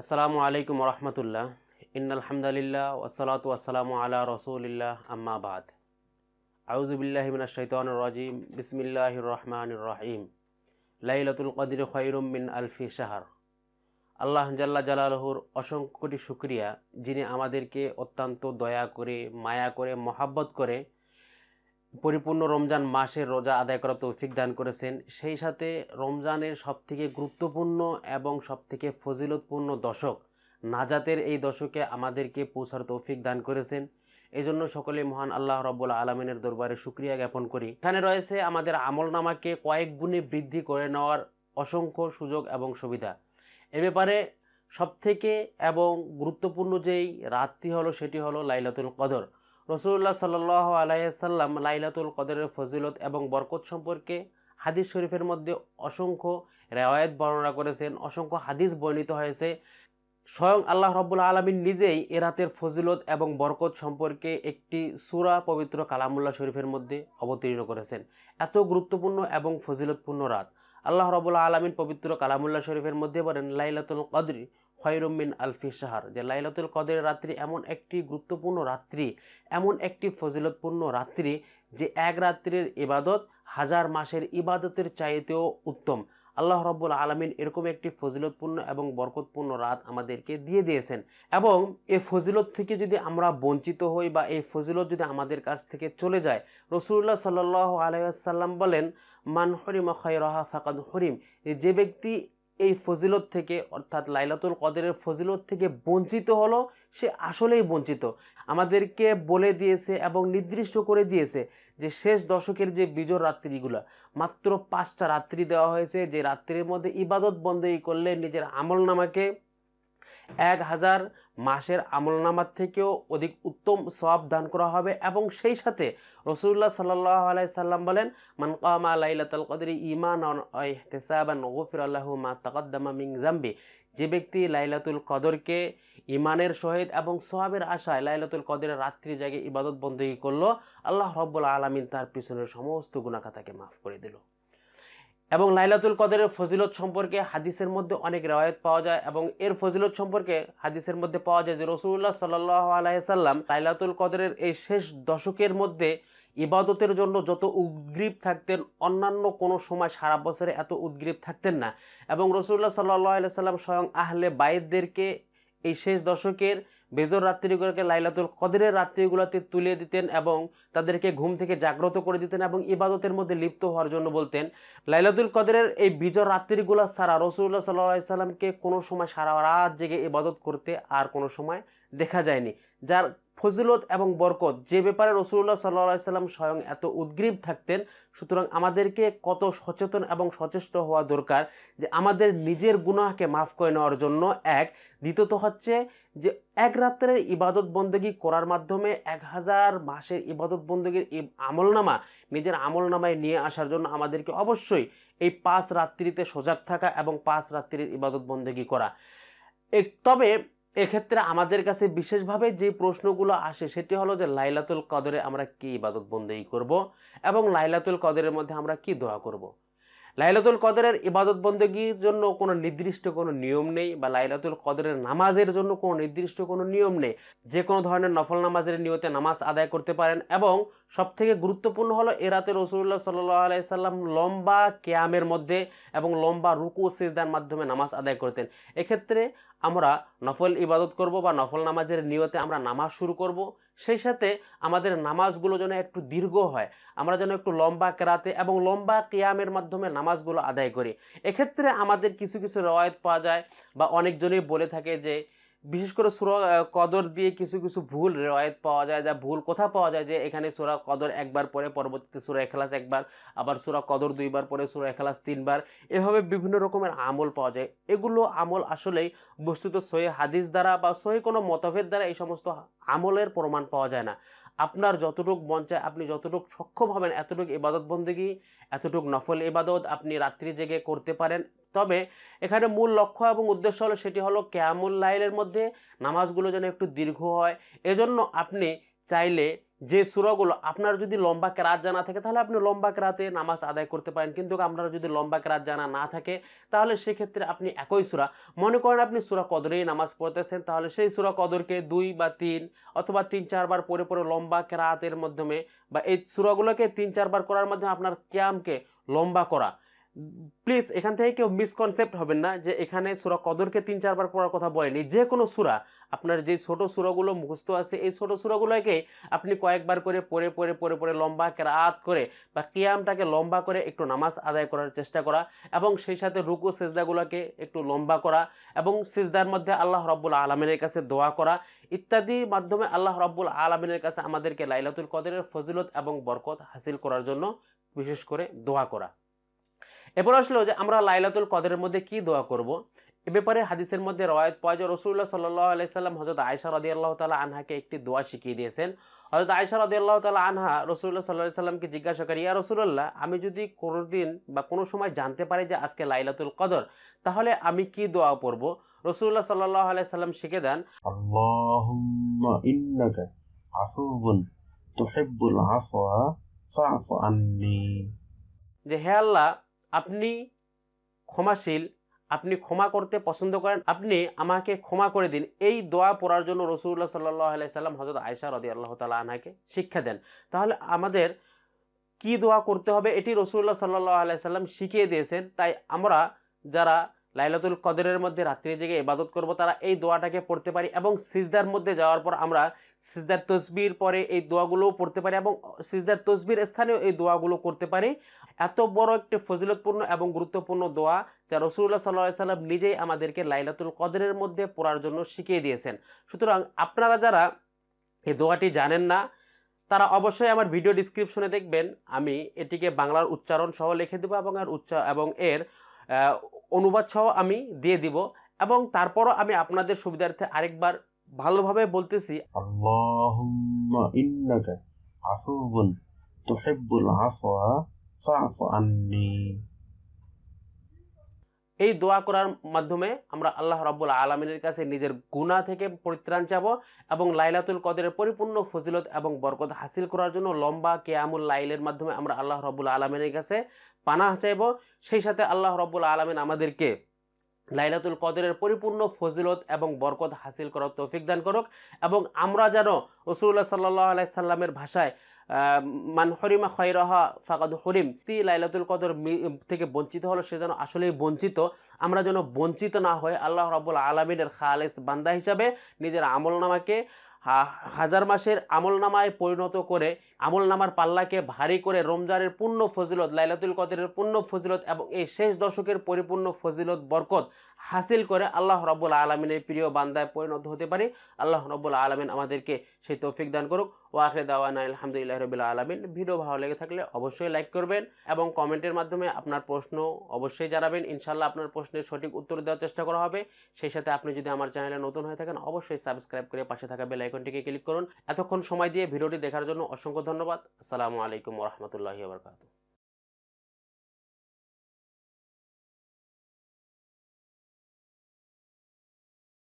আসসালামু আলাইকুম রহমতুল্লাহ ইন্নালহামদুলিল্লাহ ওসালাতু আসসালামু আলা রসুলিল্লাহ, আম্মা বাদ। আউজুবিল্লাহ মিনাশ শাইতানির রাজিম, বিসমিল্লাহির রহমানির রহিম। লাইলাতুল কদর খৈরুম মিন আলফি শাহর। আল্লাহ জাল্লা জালালহুর অসংখ্য কোটি শুক্রিয়া, যিনি আমাদেরকে অত্যন্ত দয়া করে, মায়া করে, মহাব্বত করে পরিপূর্ণ রমজান মাসের রোজা আদায় করা তৌফিক দান করেছেন। সেই সাথে রমজানের সবথেকে গুরুত্বপূর্ণ এবং সবথেকে ফজিলতপূর্ণ দশক নাজাতের এই দশকে আমাদেরকে পৌঁছার তৌফিক দান করেছেন। এই জন্য সকলে মহান আল্লাহ রব্বুল আলমিনের দরবারে সুক্রিয়া জ্ঞাপন করি। এখানে রয়েছে আমাদের আমল নামাকে কয়েক গুণে বৃদ্ধি করে নেওয়ার অসংখ্য সুযোগ এবং সুবিধা। এ ব্যাপারে সবথেকে এবং গুরুত্বপূর্ণ যেই রাতটি হলো সেটি হলো লাইলাতুল কদর। রসুল্লাহ সাল্লাহ আলাইসাল্লাম লাইলাতুল কদরের ফজিলত এবং বরকত সম্পর্কে হাদিস শরীফের মধ্যে অসংখ্য রেওয়ায়ত বর্ণনা করেছেন, অসংখ্য হাদিস বর্ণিত হয়েছে। স্বয়ং আল্লাহ রব্বুল আলমিন নিজেই এ রাতের ফজিলত এবং বরকত সম্পর্কে একটি সুরা পবিত্র কালামুল্লাহ শরীফের মধ্যে অবতীর্ণ করেছেন। এত গুরুত্বপূর্ণ এবং ফজিলতপূর্ণ রাত। আল্লাহ রবুল্লা আলমিন পবিত্র কালামুল্লাহ শরীফের মধ্যে বলেন, লাইলাতুল কদরি খয়রুমিন আলফি সাহার যে লাইলাতুল কদের রাত্রি এমন একটি গুরুত্বপূর্ণ রাত্রি, এমন একটি ফজিলতপূর্ণ রাত্রি যে এক রাত্রির ইবাদত হাজার মাসের ইবাদতের চাইতেও উত্তম। আল্লাহ রব্বুল আলমিন এরকম একটি ফজিলতপূর্ণ এবং বরকতপূর্ণ রাত আমাদেরকে দিয়ে দিয়েছেন। এবং এই ফজিলত থেকে যদি আমরা বঞ্চিত হই বা এই ফজিলত যদি আমাদের কাছ থেকে চলে যায় রসুল্লাহ সাল্লাহ আলাইসাল্লাম বলেন, মান হরিম খয়রহা ফাকাদ হরিম। যে ব্যক্তি এই ফজিলত থেকে, অর্থাৎ লাইলাতুল কদরের ফজিলত থেকে বঞ্চিত হলো, সে আসলেই বঞ্চিত। আমাদেরকে বলে দিয়েছে এবং নির্দিষ্ট করে দিয়েছে যে শেষ দশকের যে বিজয় রাত্রিগুলো, মাত্র পাঁচটা রাত্রি দেওয়া হয়েছে, যে রাত্রির মধ্যে ইবাদত বন্দেই করলে নিজের আমল নামাকে এক হাজার মাসের আমলনামার থেকেও অধিক উত্তম সওয়াব দান করা হবে এবং সেই সাথে রসুল্লাহ সাল্লাহ আলাই সাল্লাম বলেন, মান কামা লাইলাতুল কদরি ইমান গফির আল্লাহু মা তাকদ্দামা মিং জাম্বি যে ব্যক্তি লাইলাতুল কদরকে ইমানের সহিত এবং সোহাবের আশায় লাইলাতুল কদরের রাত্রি জায়গায় ইবাদত বন্দী করল, আল্লাহ রব্বুল আলমিন তার পিছনের সমস্ত গুণাখাতাকে মাফ করে দিল। এবং লাইলাতুল কদরের ফজিলত সম্পর্কে হাদিসের মধ্যে অনেক রেওয়ায়ত পাওয়া যায় এবং এর ফজিলত সম্পর্কে হাদিসের মধ্যে পাওয়া যায় যে রসুল্লাহ সাল্লাহ আলাইসাল্লাম লাইলাতুল কদরের এই শেষ দশকের মধ্যে ইবাদতের জন্য যত উদ্গ্রীব থাকতেন, অন্যান্য কোনো সময় সারা বছরে এত উদ্গ্রীব থাকতেন না। এবং রসুল্লাহ সাল্লাহ আলাইসাল্লাম স্বয়ং আহলে বাইদদেরকে এই শেষ দশকের বেজর রাত্রিগুলোকে লাইলাতুল কদরের রাত্রিগুলোতে তুলে দিতেন এবং তাদেরকে ঘুম থেকে জাগ্রত করে দিতেন এবং ইবাদতের মধ্যে লিপ্ত হওয়ার জন্য বলতেন। লাইলাতুল কদরের এই বিজর রাত্রিগুলো ছাড়া রসুল্লাহ সাল্লাহ সাল্লামকে কোনো সময় সারা রাত জেগে ইবাদত করতে আর কোনো সময় দেখা যায়নি। যার ফজিলত এবং বরকত, যে ব্যাপারে রসুল্লাহ সাল্লাহ সাল্লাম স্বয়ং এত উদ্গ্রীব থাকতেন, সুতরাং আমাদেরকে কত সচেতন এবং সচেষ্ট হওয়া দরকার যে আমাদের নিজের গুনাহকে মাফ করে নেওয়ার জন্য, এক। দ্বিতীয়ত হচ্ছে যে এক রাত্রের ইবাদত বন্দগি করার মাধ্যমে এক হাজার মাসের ইবাদত বন্দগির আমলনামা, নিজের আমলনামায় নিয়ে আসার জন্য আমাদেরকে অবশ্যই এই পাঁচ রাত্রিতে সজাগ থাকা এবং পাঁচ রাত্রির ইবাদত বন্দগি করা। তবে এক্ষেত্রে আমাদের কাছে বিশেষভাবে যে প্রশ্নগুলো আসে, সেটি হলো যে লাইলাতুল কদরে আমরা কী ইবাদত বন্দেই করব এবং লাইলাতুল কদরের মধ্যে আমরা কি দোয়া করব। লাইলাতুল কদরের ইবাদত বন্দগির জন্য কোনো নির্দিষ্ট কোনো নিয়ম নেই বা লাইলাতুল কদরের নামাজের জন্য কোনো নির্দিষ্ট কোনো নিয়ম নেই। যে কোনো ধরনের নফল নামাজের নিয়তে নামাজ আদায় করতে পারেন এবং সবথেকে গুরুত্বপূর্ণ হলো এ রাতে রসুল্লাহ সাল্লাহ আলাইসাল্লাম লম্বা কেয়ামের মধ্যে এবং লম্বা রুকু সিজদার মাধ্যমে নামাজ আদায় করতেন। এক্ষেত্রে আমরা নফল ইবাদত করব বা নফল নামাজের নিয়তে আমরা নামাজ শুরু করব। সেই সাথে আমাদের নামাজগুলো যেন একটু দীর্ঘ হয়, আমরা যেন একটু লম্বা কেরাতে এবং লম্বা কেয়ামের মাধ্যমে নামাজগুলো আদায় করি। এক্ষেত্রে আমাদের কিছু কিছু রেওয়ায়ত পাওয়া যায় বা অনেকজনই বলে থাকে যে বিশেষ করে সুরা কদর দিয়ে কিছু কিছু ভুল রেওয়ায়ত পাওয়া যায়, যা ভুল কোথা পাওয়া যায় যে এখানে সুরা কদর একবার পরে, পরবর্তীতে সুরা এখলাস একবার, আবার সুরা কদর দুইবার পরে, সুরা এখলাস তিনবার, এভাবে বিভিন্ন রকমের আমল পাওয়া যায়। এগুলো আমল আসলেই বস্তুত সহি হাদিস দ্বারা বা সহি কোনো মতভেদ দ্বারা এই সমস্ত আমলের প্রমাণ পাওয়া যায় না। আপনার যতটুক মন চায়, আপনি যতটুক সক্ষম হবেন, এতটুকু ইবাদত বন্দেগী, এতটুক নফল ইবাদত আপনি রাত্রি জেগে করতে পারেন। তবে এখানে মূল লক্ষ্য এবং উদ্দেশ্য হলো সেটি হলো ক্যামুল লাইলের মধ্যে নামাজগুলো যেন একটু দীর্ঘ হয়। এজন্য আপনি চাইলে যে সুরাগুলো আপনার যদি লম্বা ক্রাত জানা থাকে, তাহলে আপনি লম্বা ক্রাতে নামাজ আদায় করতে পারেন। কিন্তু আপনার যদি লম্বা কেরাত জানা না থাকে, তাহলে সেক্ষেত্রে আপনি একই সুরা। মনে করেন আপনি সুরা কদরেই নামাজ পড়তেছেন, তাহলে সেই সুরা কদরকে দুই বা তিন অথবা তিন চারবার পরে পরে লম্বা ক্রাতের মাধ্যমে বা এই সুরাগুলোকে তিন চারবার করার মাধ্যমে আপনার ক্যামকে লম্বা করা। প্লিজ এখান থেকে কেউ মিসকনসেপ্ট হবেন না যে এখানে সুরা কদরকে তিন, চারবার পড়ার কথা বলেনি। যে কোনো সুরা, আপনার যে ছোট সুরাগুলো মুখস্থ আছে, এই ছোট সুরাগুলোকে আপনি কয়েকবার করে পরে পরে পরে পরে লম্বা কেরাত করে বা কিয়ামটাকে লম্বা করে একটু নামাজ আদায় করার চেষ্টা করা এবং সেই সাথে রুকু, সেজদাগুলোকে একটু লম্বা করা এবং সেজদার মধ্যে আল্লাহ রব্বুল আলমিনের কাছে দোয়া করা ইত্যাদির মাধ্যমে আল্লাহ রব্বুল আলমিনের কাছে আমাদেরকে লাইলাতুল কদরের ফজিলত এবং বরকত হাসিল করার জন্য বিশেষ করে দোয়া করা। এরপর আসলো যে আমরা লাইলাতুল কদরের মধ্যে কি দোয়া করব। এ ব্যাপারে হাদিসের মধ্যে রয়েত পাওয়া যায় রসুল্লাহ সাল্লাহ আলাইসাল্লাম হজরত আয়সা রদি আল্লাহ তালা আনহাকে একটি দোয়া শিখিয়ে দিয়েছেন। হজরত আয়সা রদি আল্লাহ তালা আনহা রসুল্লাহ সাল্লাহ সাল্লামকে জিজ্ঞাসা করি ইয়া রসুল্লাহ আমি যদি কোনো দিন বা কোনো সময় জানতে পারি যে আজকে লাইলাতুল কদর তাহলে আমি কি দোয়া পড়ব? রসুল্লাহ সাল্লাহ আলাই সাল্লাম শিখে দেন যে হে আল্লাহ আপনি ক্ষমাশীল, আপনি ক্ষমা করতে পছন্দ করেন, আপনি আমাকে ক্ষমা করে দিন। এই দোয়া পড়ার জন্য রসুল্লাহ সাল্লাহ আলাইসাল্লাম হজরত আয়সা রদি আল্লাহ তালা আনহাকে শিক্ষা দেন। তাহলে আমাদের কি দোয়া করতে হবে? এটি রসুল্লাহ সাল্লাহ আলাইসাল্লাম শিখিয়ে দিয়েছেন। তাই আমরা যারা লাইলাতুল কদরের মধ্যে রাত্রি জেগে ইবাদত করব, তারা এই দোয়াটাকে পড়তে পারি এবং সিজদার মধ্যে যাওয়ার পর আমরা সিজদার তসবির পরে এই দোয়াগুলোও পড়তে পারি এবং সিজদার তসবির স্থানেও এই দোয়াগুলো করতে পারি। এত বড় একটি ফজিলতপূর্ণ এবং গুরুত্বপূর্ণ দোয়া যা রসুল্লাহ সাল্লাহ সাল্লাম নিজেই আমাদেরকে লাইলাতুল কদরের মধ্যে পড়ার জন্য শিখিয়ে দিয়েছেন। সুতরাং আপনারা যারা এই দোয়াটি জানেন না, তারা অবশ্যই আমার ভিডিও ডিসক্রিপশনে দেখবেন। আমি এটিকে বাংলার উচ্চারণ সহ লিখে দেবো এবং আর উচ্চা এবং এর অনুবাদ সহ আমি দিয়ে দিব এবং তারপরও আমি আপনাদের সুবিধার্থে আরেকবার ভালোভাবে বলতেছি। এই দোয়া করার মাধ্যমে আমরা আল্লাহ রাবুল আলমিনের কাছে নিজের গুণা থেকে পরিত্রাণ চাবো এবং লাইলাতুল কদের পরিপূর্ণ ফজিলত এবং বরকত হাসিল করার জন্য লম্বা কেয়ামুল লাইলের মাধ্যমে আমরা আল্লাহ রবুল আলমিনের কাছে পানা চাইব। সেই সাথে আল্লাহ রব্বুল আলমিন আমাদেরকে লাইলাতুল কদরের পরিপূর্ণ ফজিলত এবং বরকত হাসিল করার তৌফিক দান করুক এবং আমরা যেন রসুল্লাহ সাল্লাহ আলাই সাল্লামের ভাষায় মান হরিমা খৈরহা ফাকাদ হরিম, তি লাইলাতুল কদর থেকে বঞ্চিত হলো সে যেন আসলেই বঞ্চিত। আমরা যেন বঞ্চিত না হয়ে আল্লাহ রাবুল আলমিনের খালেস বান্দা হিসাবে নিজের আমল নামাকে হাজার মাসের আমল নামায় পরিণত করে আমল নামার পাল্লাকে ভারী করে রমজানের পূর্ণ ফজিলত, লাইলাতুল কদরের পূর্ণ ফজিলত এবং এই শেষ দশকের পরিপূর্ণ ফজিলত, বরকত হাসিল করে আল্লাহ রব্বুল আলমিনের প্রিয় বান্দায় পরিণত হতে পারি। আল্লাহ রব্বুল আলমিন আমাদেরকে সেই তৌফিক দান করুক। ও আখরে দাওয়ানা আলহামদুলিল্লাহ রবিল্লা আলমিন। ভিডিও ভালো লেগে থাকলে অবশ্যই লাইক করবেন এবং কমেন্টের মাধ্যমে আপনার প্রশ্ন অবশ্যই জানাবেন। ইনশাল্লাহ আপনার প্রশ্নের সঠিক উত্তর দেওয়ার চেষ্টা করা হবে। সেই সাথে আপনি যদি আমার চ্যানেলে নতুন হয়ে থাকেন, অবশ্যই সাবস্ক্রাইব করে পাশে থাকা বেল আইকনটিকে ক্লিক করুন। এতক্ষণ সময় দিয়ে ভিডিওটি দেখার জন্য অসংখ্য ধন্যবাদ। আসসালামু আলাইকুম রহমতুল্লাহি বারকাতুহ।